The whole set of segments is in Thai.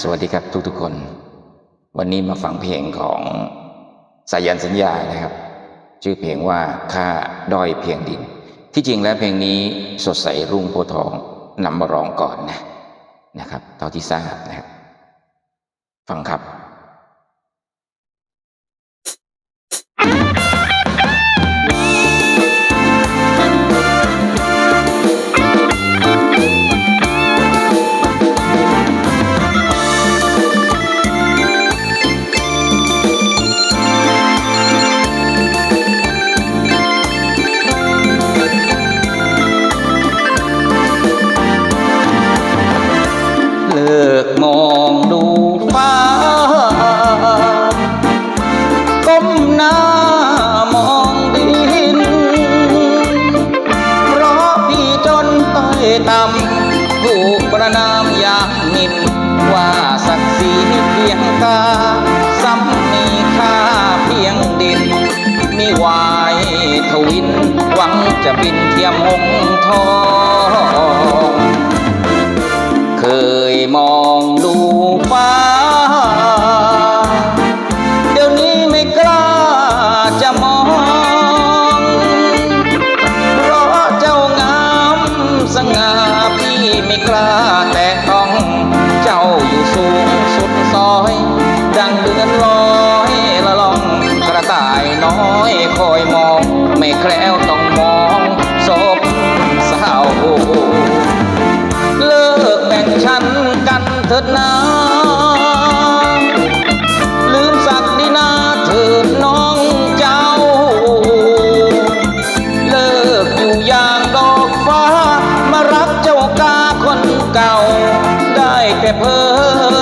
สวัสดีครับทุกๆคน วันนี้มาฟังเพลงของสายันสัญญานะครับ ชื่อเพลงว่าข้าด้อยเพียงดิน ที่จริงแล้วเพลงนี้สดใสรุ่งโพธิ์ทองนำมาร้องก่อนนะนะครับ เท่าที่ทราบนะครับ ฟังครับ ต่ำถูกประนามอย่างนินว่าศักดิ์ศรีเพียงกาซ้ำมีค่าเพียงดิน มีวายทวิน หวังจะบินเทียมหงทองเคยมอง กล้าแต่ต้องเจ้าอยู่สูงสุดซอย ดังเดือนลอยละล่องกระต่ายน้อยคอยมอง ไม่แคล้วต้องมอง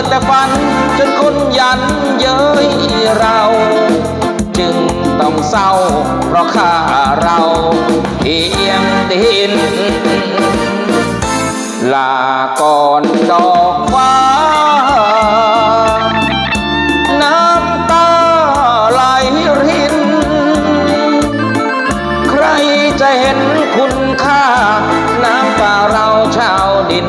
แต่ฝัน จนคนยันเย้ยเรา จึงต้องเศร้า เพราะข้าเราเพียงดิน ลาก่อนดอกฟ้าน้ำตาไหลรินใครจะเห็นคุณค่า น้ำตาเราชาวดิน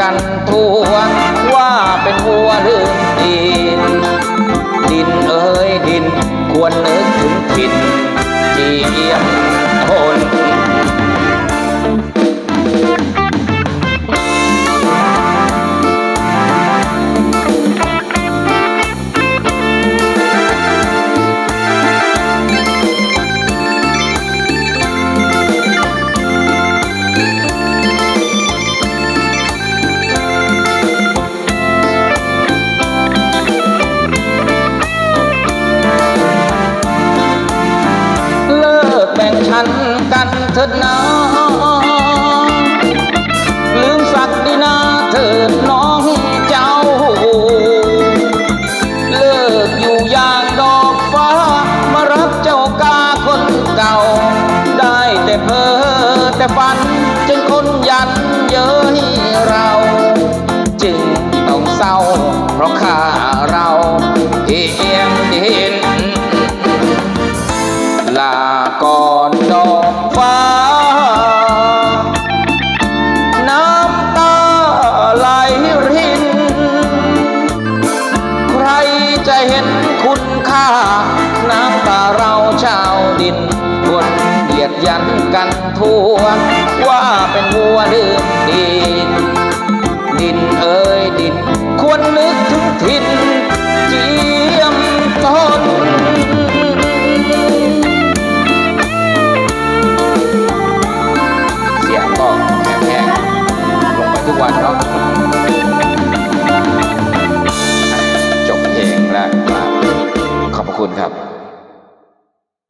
กันทวน ว่าเป็นหัวลืมดิน ดินเอ้ยดิน ควรนึกถึงทิศเจียมทน ฉันกันเถิดนาลืมสักดีนาเถิดน้องเจ้า เลิกอยู่อย่างดอกฟ้า มารับเจ้ากาคนเก่า ได้แต่เพ้อแต่ฝันจนคนยันเย้ยันทั่ว ว่าเป็นวัวดื่มดิน ดินเอ่ยดิน ควรนึกถึงทินเจียมตนเสียงก็แข็งๆลงไปทุกวันเนาะจบเพลงแรกครับขอบคุณครับ